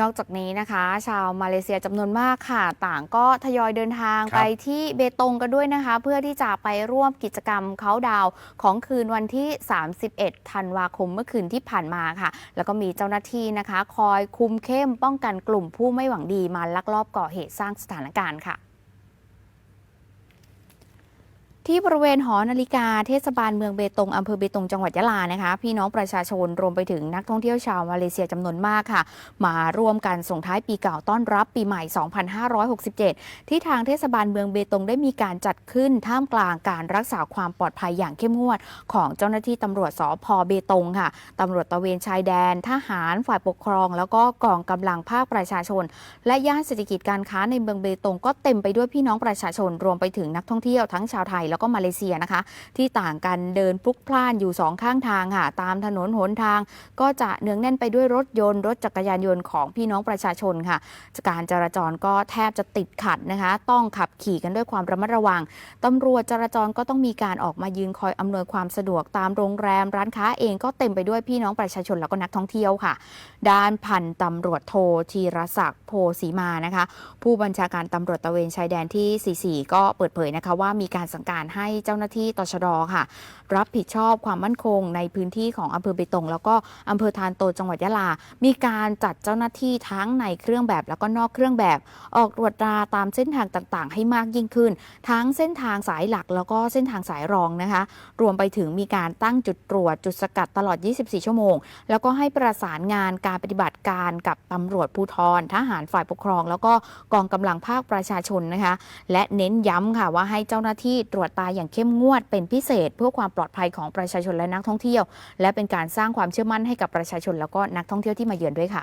นอกจากนี้นะคะ ชาวมาเลเซียจำนวนมากค่ะ ต่างก็ทยอยเดินทางครับไปที่เบตงกันด้วยนะคะ เพื่อที่จะไปร่วมกิจกรรมเขาน์ดาวน์ของคืนวันที่ 31 ธันวาคมเมื่อคืนที่ผ่านมาค่ะ แล้วก็มีเจ้าหน้าที่นะคะ คอยคุมเข้มป้องกันกลุ่มผู้ไม่หวังดีมาลักลอบก่อเหตุสร้างสถานการณ์ค่ะ ที่บริเวณหอนาฬิกาเทศบาลเมืองเบตงอำเภอเบตงจังหวัดยะลานะคะ พี่น้องประชาชนรวมไปถึงนักท่องเที่ยวชาวมาเลเซียจำนวนมากค่ะ มาร่วมกันส่งท้ายปีเก่าต้อนรับปีใหม่ 2567 ที่ทางเทศบาลเมืองเบตงได้มีการจัดขึ้นท่ามกลางการรักษาความปลอดภัยอย่างเข้มงวด ของเจ้าหน้าที่ตำรวจสพเบตงค่ะตำรวจตะเวนชายแดน ทหารฝ่ายปกครอง แล้วก็กองกำลังภาคประชาชน และย่านเศรษฐกิจการค้าในเมืองเบตงก็เต็มไปด้วยพี่น้องประชาชน รวมไปถึงนักท่องเที่ยวทั้งชาวไทยแล้วก็มาเลเซียนะคะ ที่ต่างกันเดินพลุกพล่านอยู่สองข้างทางค่ะตามถนนหนทาง ก็จะเนืองแน่นไปด้วยรถยนต์ รถจักรยานยนต์ของพี่น้องประชาชนค่ะ การจราจรก็แทบจะติดขัดนะคะ ต้องขับขี่กันด้วยความระมัดระวังตำรวจจราจรก็ต้องมีการออกมายืนคอยอำนวยความสะดวกตามโรงแรมร้านค้าเองก็เต็มไปด้วยพี่น้องประชาชนแล้วก็นักท่องเที่ยวค่ะ ด้านพันตำรวจโทธีรศักดิ์โพสีมานะคะ ผู้บัญชาการตำรวจตะเวนชายแดนที่ 44 ก็เปิดเผยนะคะว่ามีการสั่งการให้เจ้าหน้าที่ตชดค่ะ รับผิดชอบความมั่นคงในพื้นที่ของอำเภอเบตงแล้วก็อำเภอทานโตจังหวัดยะลา มีการจัดเจ้าหน้าที่ทั้งในเครื่องแบบแล้วก็นอกเครื่องแบบ ออกตรวจตราตามเส้นทางต่างๆ ให้มากยิ่งขึ้น ทั้งเส้นทางสายหลักแล้วก็เส้นทางสายรองนะคะ รวมไปถึงมีการตั้งจุดตรวจจุดสกัดตลอด 24 ชั่วโมง แล้วก็ให้ประสานงานการปฏิบัติการกับตำรวจภูธรทหารฝ่ายปกครอง แล้วก็กองกำลังภาคประชาชนนะคะ และเน้นย้ำค่ะว่าให้เจ้าหน้าที่ตรวจตาอย่างเข้มงวดเป็นพิเศษ เพื่อความปลอดภัยของประชาชนและนักท่องเที่ยว และเป็นการสร้างความเชื่อมั่นให้กับประชาชนแล้วก็นักท่องเที่ยวที่มาเยือนด้วยค่ะ